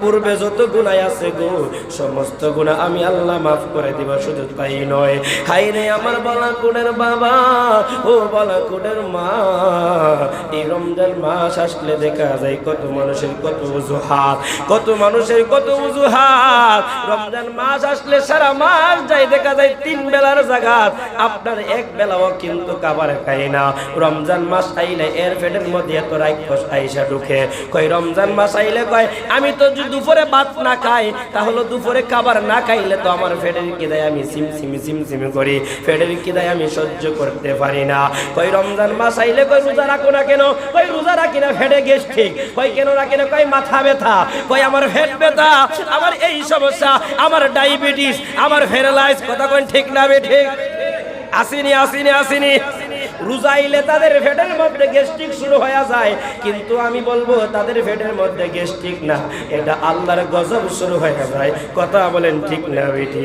পূর্বে যত গুণাই আছে গো, সমস্ত গুণা আমি আল্লাহ মাফ করে দিব, শুধু তাই নয়। হাই রে আমার বলাকুডের বাবা, ও বলা কুড়ের মা। রমজান মাস আসলে দেখা যায় কত মানুষের কত অজুহাত, কত মানুষের কত অজুহাত। রমজান মাস আসলে সারা মাস যাই দেখা যায় তিন বেলার জাগাত, আপনার এক বেলাও কিন্তু কাবার খাই না। রমজান মাস আইলে এর পেটের মধ্যে এত রাক্ষস আইসা ঢুকে। কই রমজান মাস আইলে কয়, আমি তো দুপুরে ভাত না খাই, তাহলে দুপুরে খাবার না খাইলে তো আমার পেটের কিদায় আমি সিম সিমি সিম সিমি করি, পেটের কিদায় আমি সহ্য করতে পারি না। কই রমজান মাস আইলে কই রোজা রাখো না কেন? কই রোজা রাখি না, ফেটে গেছ ঠিক। কই কেন রাখি না, কই মাথা ব্যথা। কই আমার ফেট ব্যথা, আমার এই সমস্যা, আমার ডায়াবেটিস, আমার ফেরালাইজ, কথা কই ঠিক না বে ঠিক? আসিনি আসিনি আসিনি। রুজাইলে তাদের ফেটের মধ্যে গ্যাস্ট্রিক শুরু হয়ে যায়। কিন্তু আমি বলব, তাদের ফেটের মধ্যে গ্যাস্ট্রিক না, এটা আল্লাহর গজব শুরু হয়ে যায়। কথা বলেন ঠিক না বেটি